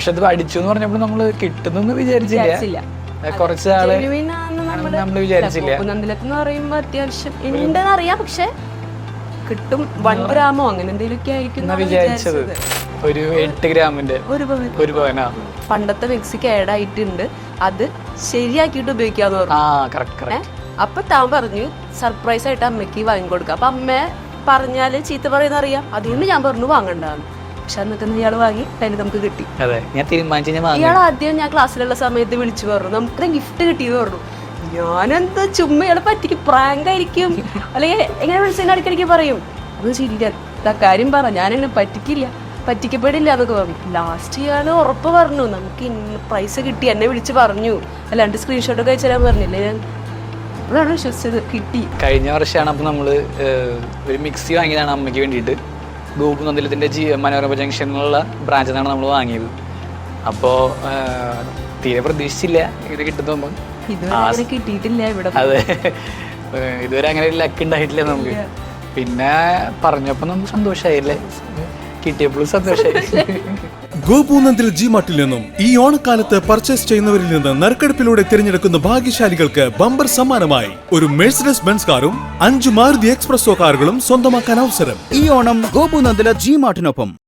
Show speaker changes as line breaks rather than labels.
പക്ഷെ അത് അടിച്ചു എന്ന് പറഞ്ഞപ്പോൾ നമ്മൾ കിട്ടുന്നു വിചാരിച്ചില്ല. കുറച്ച്
ആൾ
നമ്മൾ വിചാരിച്ചില്ല.
നന്ദിലത്ത് എന്ന് പറയുമ്പോ അത്യാവശ്യം ഉണ്ടെന്ന് അറിയാം പക്ഷെ കിട്ടും വൺ ഗ്രാമോ അങ്ങനെ എന്തെങ്കിലുമൊക്കെ ആയിരിക്കും
വിചാരിച്ചത്. ഒരു എട്ട് ഗ്രാമിന്റെ
ഒരു
പവനാ
പണ്ടത്തെ മിക്സി കേടായിട്ടുണ്ട്. അത് ശരിയാക്കിയിട്ട് ഉപയോഗിക്കാന്ന് പറഞ്ഞു. അപ്പൊ താൻ പറഞ്ഞു സർപ്രൈസ് ആയിട്ട് അമ്മയ്ക്ക് വാങ്ങിക്കൊടുക്കാം. അപ്പൊ അമ്മ പറഞ്ഞാൽ ചീത്ത പറയുന്ന അറിയാം അതുകൊണ്ട് ഞാൻ പറഞ്ഞു വാങ്ങണ്ടാന്ന് പക്ഷെ നിൽക്കുന്ന ഇയാൾ വാങ്ങി അതിന് നമുക്ക് കിട്ടി.
അതെ ഞാൻ തീരുമാനിച്ചു ഞാൻ വാങ്ങി.
ഇയാൾ ആദ്യം ഞാൻ ക്ലാസ്സിലുള്ള സമയത്ത് വിളിച്ചു പറഞ്ഞു നമുക്ക് ഗിഫ്റ്റ് കിട്ടിയെന്ന് പറഞ്ഞു. ഞാനെന്താ ചുമ്മാ ഇയാളെ പറ്റിക്ക് പ്രാങ്ക് ആയിരിക്കും അല്ലെങ്കിൽ എങ്ങനെ വിളിച്ചതിന് ഇടയ്ക്കിടയ്ക്ക് പറയും അത് ശരിയാ കാര്യം പറ ഞാനങ്ങനെ പറ്റിക്കില്ല പറ്റിക്കപ്പെടില്ല എന്നൊക്കെ പറഞ്ഞു ലാസ്റ്റ് ഇയാൾ ഉറപ്പ് പറഞ്ഞു നമുക്ക് ഇന്ന പ്രൈസ് കിട്ടി എന്നെ വിളിച്ച് പറഞ്ഞു. അല്ലാണ്ട് സ്ക്രീൻഷോട്ട് ഒക്കെ അയച്ചു തരാൻ പറഞ്ഞില്ലേ ഞാൻ? അപ്പോഴാണ് വിശ്വസിച്ചത് കിട്ടി.
കഴിഞ്ഞ വർഷമാണ് അപ്പോൾ നമ്മൾ ഒരു മിക്സി വാങ്ങിയതാണ് അമ്മയ്ക്ക് വേണ്ടിയിട്ട്. ഗോപു നന്ദിലത്തിന്റെ ജി മനോരമ ജംഗ്ഷനിലുള്ള ബ്രാഞ്ചിൽ നിന്നാണ് നമ്മൾ വാങ്ങിയത്. അപ്പോൾ തീരെ പ്രതീക്ഷിച്ചില്ല ഇത് കിട്ടുമ്പോൾ
ഇതുവരെ കിട്ടിയിട്ടില്ല ഇവിടെ
അതെ. ഇതുവരെ അങ്ങനെ ലക്ക് ഉണ്ടായിട്ടില്ല നമുക്ക്. പിന്നെ പറഞ്ഞപ്പോൾ നമുക്ക് സന്തോഷമായില്ലേ കിട്ടിയപ്പോഴും സന്തോഷമായി
ഗോപൂനന്ദിൽ ജി മാർട്ടിൽ നിന്നും ഈ ഓണക്കാലത്ത് പർച്ചേസ് ചെയ്യുന്നവരിൽ നിന്ന് നറുക്കെടുപ്പിലൂടെ തിരഞ്ഞെടുക്കുന്ന ഭാഗ്യശാലികൾക്ക് ബമ്പർ സമ്മാനമായി ഒരു മെഴ്സിഡസ് ബെൻസ് കാറും അഞ്ചു മാരുതി എക്സ്പ്രസോ കാറുകളും സ്വന്തമാക്കാൻ അവസരം.
ഈ ഓണം ഗോപൂനന്ദിലെ ജി മാർട്ടിനൊപ്പം.